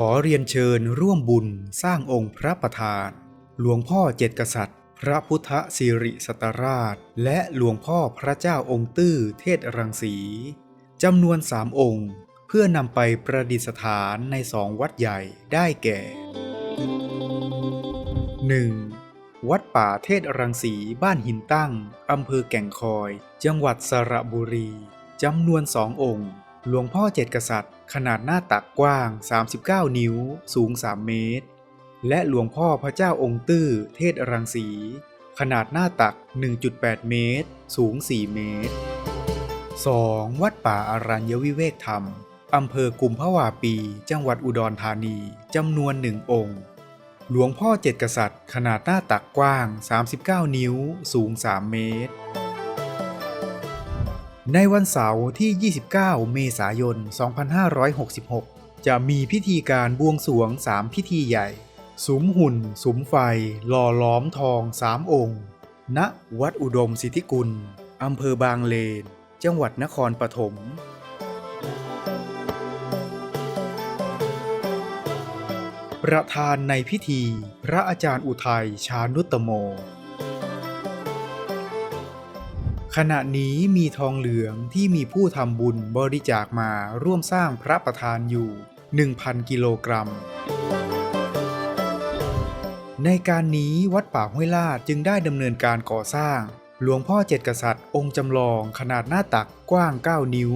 ขอเรียนเชิญร่วมบุญสร้างองค์พระประธาน หลวงพ่อเจ็ดกษัตริย์ พระพุทธสิริสตราช และหลวงพ่อพระเจ้าองค์ตื้อเทศรังสีจำนวนสามองค์ เพื่อนำไปประดิษฐานในสองวัดใหญ่ได้แก่ 1. วัดป่าเทศรังสีบ้านหินตั้งอำเภอแก่งคอย จังหวัดสระบุรีจำนวนสององค์ หลวงพ่อเจ็ดกษัตริย์ ขนาดหน้าตักกว้าง 39 นิ้ว สูง 3 เมตร และหลวงพ่อพระเจ้าองค์ตื้อ เทศรังสี ขนาดหน้าตัก 1.8 เมตร สูง 4 เมตร 2. วัดป่าอารัญญวิเวกธรรม อำเภอกุมภาวาปี จังหวัดอุดรธานี จำนวนหนึ่งองค์ หลวงพ่อเจ็ดกษัตริย์ ขนาดหน้าตักกว้าง 39 นิ้ว สูง 3 เมตร ในวันเสาร์ที่ 29 เมษายน 2566 จะมีพิธีการบวงสรวง 3 พิธีใหญ่ สุมหุ่น สุมไฟ หล่อล้อมทอง3องค์ ณ วัดอุดมสิทธิกุล อำเภอบางเลน จังหวัดนครปฐมประธานในพิธี พระอาจารย์อุทัย ชานุตโม ขณะนี้มีทองเหลืองที่มีผู้ทำบุญบริจาคมาร่วมสร้างพระประธานอยู่ 1,000 กิโลกรัม ในการนี้วัดป่าห้วยลาดจึงได้ดำเนินการก่อสร้าง หลวงพ่อเจ็ดกษัตริย์ องค์จำลองขนาดหน้าตักกว้าง 9 นิ้ว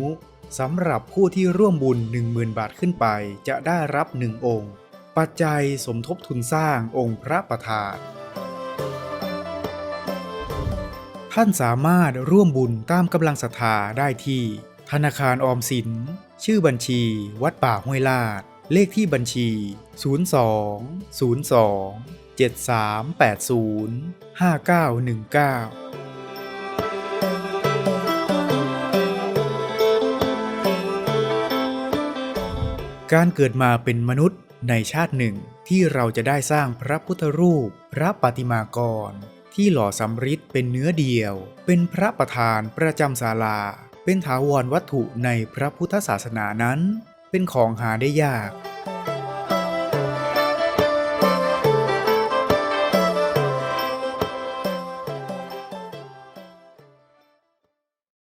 สำหรับผู้ที่ร่วมบุญ 10,000 บาทขึ้นไปจะได้รับ 1 องค์ ปัจจัยสมทบทุนสร้างองค์พระประธาน ท่านสามารถร่วมบุญตามกำลังศรัทธาได้ที่ ธนาคารออมสิน ชื่อบัญชี วัดป่าห้วยลาด เลขที่บัญชี 02 02 7380 5919การเกิดมาเป็นมนุษย์ในชาติหนึ่งที่เราจะได้สร้างพระพุทธรูป พระปฏิมากร ที่หล่อสำริดเป็นเนื้อเดียว เป็นพระประธานประจำศาลา เป็นถาวรวัตถุในพระพุทธศาสนานั้น เป็นของหาได้ยาก